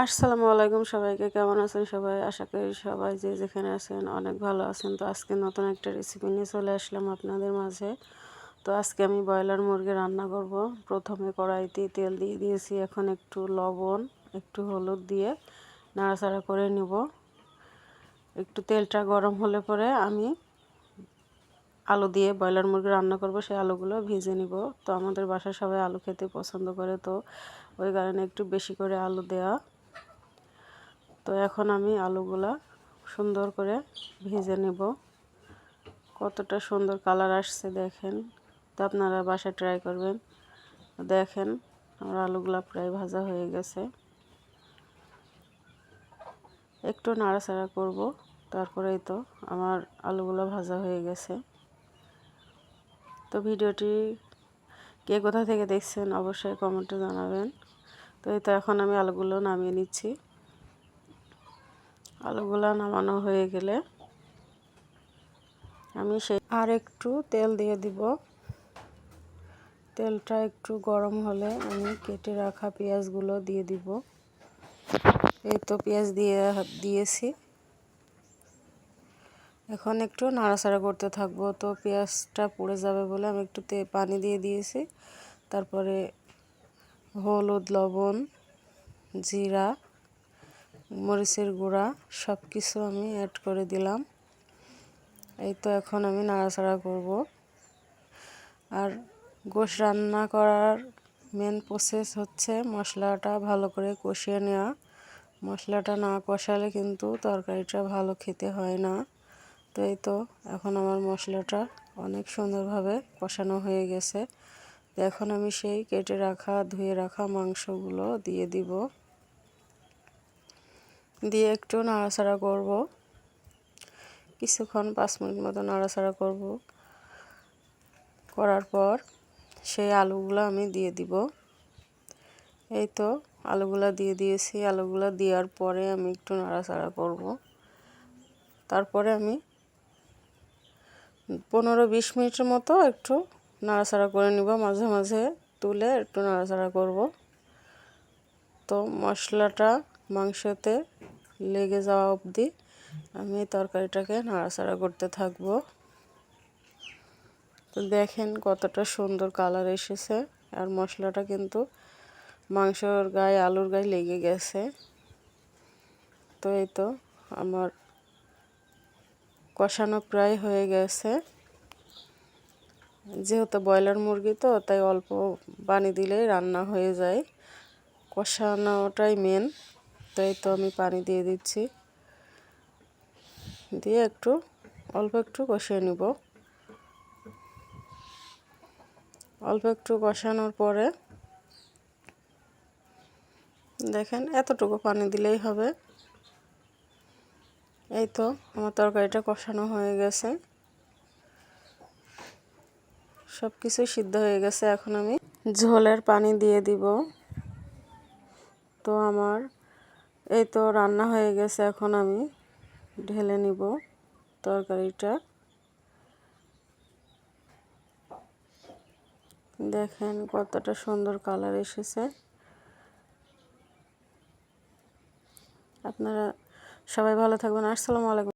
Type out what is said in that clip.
আসসালামু আলাইকুম সবাইকে, কেমন আছেন সবাই? আশা করি সবাই যে যেখানে আছেন অনেক ভালো আছেন। তো আজকে নতুন একটা রেসিপি নিয়ে চলে আসলাম আপনাদের মাঝে। তো আজকে আমি ব্রয়লার মুরগি রান্না করব। প্রথমে কড়াইতে তেল দিয়ে দিয়েছি এখন একটু লবণ, একটু হলুদ দিয়ে নাড়াচাড়া করে নিব। একটু তেলটা গরম হলে পরে আমি আলু দিয়ে ব্রয়লার মুরগি রান্না করব, সেই আলুগুলো ভেজে নিব। তো আমাদের বাসায় সবাই আলু খেতে পছন্দ করে, তো ওই কারণে একটু বেশি করে আলু দেওয়া তো এখন আমি আলুগুলা সুন্দর করে ভেজে নেব। কতটা সুন্দর কালার আসছে দেখেন। তো আপনারা বাসায় ট্রাই করবেন। দেখেন আমার আলুগুলা প্রায় ভাজা হয়ে গেছে। একটু নাড়াচাড়া করব, তারপরেই তো আমার আলুগুলো ভাজা হয়ে গেছে। তো ভিডিওটি কে কোথা থেকে দেখছেন অবশ্যই কমেন্টে জানাবেন। তো এই তো এখন আমি আলুগুলো নামিয়ে নিচ্ছি। আলুগুলো নামানো হয়ে গেলে আমি সেই আর একটু তেল দিয়ে দিব। তেলটা একটু গরম হলে আমি কেটে রাখা পেঁয়াজগুলো দিয়ে দিব। এই তো পেঁয়াজ দিয়ে দিয়েছি। এখন একটু নাড়াচাড়া করতে থাকব। তো পেঁয়াজটা পুড়ে যাবে বলে আমি একটু তে পানি দিয়ে দিয়েছি। তারপরে হলুদ, লবণ, জিরা মরিচের গুঁড়া সব কিছু আমি অ্যাড করে দিলাম। এই তো এখন আমি নাড়াচাড়া করব। আর গোশ রান্না করার মেন প্রসেস হচ্ছে মশলাটা ভালো করে কষিয়ে নেওয়া। মশলাটা না কষালে কিন্তু তরকারিটা ভালো খেতে হয় না। তো এই তো এখন আমার মশলাটা অনেক সুন্দরভাবে কষানো হয়ে গেছে। এখন আমি সেই কেটে রাখা, ধুয়ে রাখা মাংসগুলো দিয়ে দিব। দিয়ে একটু নাড়াচাড়া করব। কিছুক্ষণ পাঁচ মিনিট মতো নাড়াচাড়া করব। করার পর সেই আলুগুলো আমি দিয়ে দিব। এই তো আলুগুলো দিয়ে দিয়েছি। আলুগুলো দেওয়ার পরে আমি একটু নাড়াচাড়া করব। তারপরে আমি পনেরো বিশ মিনিটের মতো একটু নাড়াচাড়া করে নিব। মাঝে মাঝে তুলে একটু নাড়াচাড়া করব। তো মশলাটা মাংসতে লেগে যাওয়া অবধি আমি তরকারিটাকে নাড়াচাড়া করতে থাকব। তো দেখেন কতটা সুন্দর কালার এসেছে। আর মশলাটা কিন্তু মাংসর গায়ে, আলুর গায়ে লেগে গেছে। তো এই তো আমার কষানো প্রায় হয়ে গেছে। যেহেতু ব্রয়লার মুরগি তো, তাই অল্প পানি দিলেই রান্না হয়ে যায়। কষানোটাই মেন তাই তো আমি পানি দিয়ে দিচ্ছি। দিয়ে একটু, অল্প একটু কষিয়ে নিব। অল্প একটু কষানোর পরে দেখেন এতটুকু পানি দিলেই হবে। এই তো আমার তরকারিটা কষানো হয়ে গেছে। সব কিছুই সিদ্ধ হয়ে গেছে এখন আমি ঝোলের পানি দিয়ে দিব। তো আমার এই তো রান্না হয়ে গেছে, এখন আমি ঢেলে নিব তরকারিটা। দেখেন কতটা সুন্দর কালার এসেছে। আপনারা সবাই ভালো থাকবেন। আসসালামু আলাইকুম।